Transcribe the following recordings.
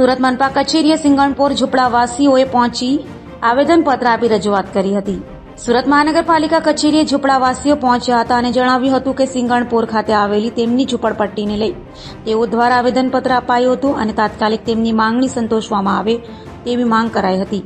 સુરત મનપા કચેરીએ સિંગણપોર ઝૂંપડાવાસીઓએ પહોંચી આવેદનપત્ર આપી રજૂઆત કરી હતી. સુરત મહાનગરપાલિકા કચેરીએ ઝૂંપડાવાસીઓ પહોંચ્યા હતા અને જણાવ્યું હતું કે સિંગણપોર ખાતે આવેલી તેમની ઝૂંપડપટ્ટીને લઈ તેઓ દ્વારા આવેદનપત્ર અપાયું હતું અને તાત્કાલિક તેમની માંગણી સંતોષવામાં આવે તેવી માંગ કરાઈ હતી.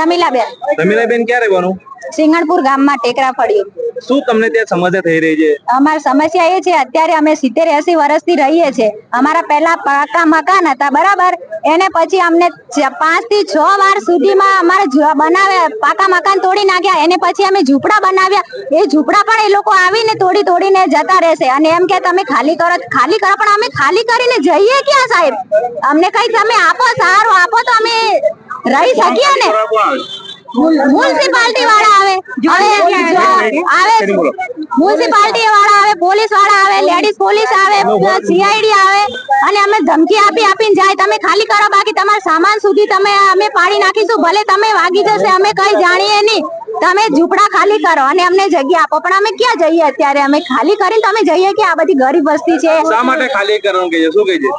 રમીલાબેન. રમીલાબેન ક્યાં રહેવાનું? સિંગણપુર ગામમાં ટેકરા ફળ્યું. શું તમને ત્યાં સમસ્યા થઈ રહી છે? અમારી સમસ્યા એ છે અત્યારે અમે સિત્તેર એસી વર્ષથી રહીએ છીએ. અમારા પહેલા પાકા મકાન હતા બરાબર? એને પછી અમને પાંચથી છ વાર સુધીમાં અમારે બનાવ્યા પાકા મકાન તોડી નાખ્યા. એને પછી અમે ઝૂંપડા બનાવ્યા. એ ઝૂંપડા પણ એ લોકો આવીને તોડી તોડીને જતા રહેશે. અને એમ કે તમે ખાલી કરો ખાલી કરો પણ અમે ખાલી કરીને જઈએ ક્યાં સાહેબ? અમને કઈ તમે આપો સારું આપો તો અમે રહી શકીએ ને? મ્યુનિસિપાલિટી વાળા આવે. હવે આવે. મ્યુનિસિપાલિટી વાળા આવે પોલીસવાળા આવે લેડીઝ પોલીસ આવે સીઆઈડી આવે અને અમે ધમકી આપી આપીને જાય. તમે ખાલી કરો બાકી તમારા સામાન સુધી તમે અમે પાડી નાખીશું. ભલે તમે વાગી જશે અમે કઈ જાણીએ નહીં. તમે ઝૂંપડા ખાલી કરો અને અમને જગ્યા આપો. પણ અમે ક્યાં જઈએ અત્યારે? અમે ખાલી કરીને તમે જઈએ કે આ બધી ગરીબ વસ્તી છે? શા માટે ખાલી કરવાનું કે શું કહે છે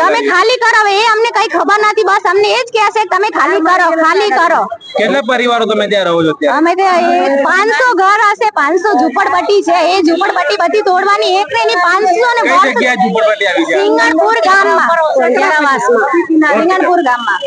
તમે ખાલી કરો એ અમને કઈ ખબર નથી. બસ અમને એ જ કહેશે છે તમે ખાલી કરો ખાલી કરો. કેટલા પરિવારો તમે ત્યાં રહો છો ત્યાં અમે તો પાંચસો ઘર હશે પાંચસો ઝૂંપડપટ્ટી છે. એ ઝૂંપડપટ્ટી બધી તોડવાની એક ને એની પાંચસો ને કઈ જગ્યાએ ઝૂંપડપટ્ટી આવી છે સિંગણપુર ગામમાં. સિંગણપુર ગામમાં.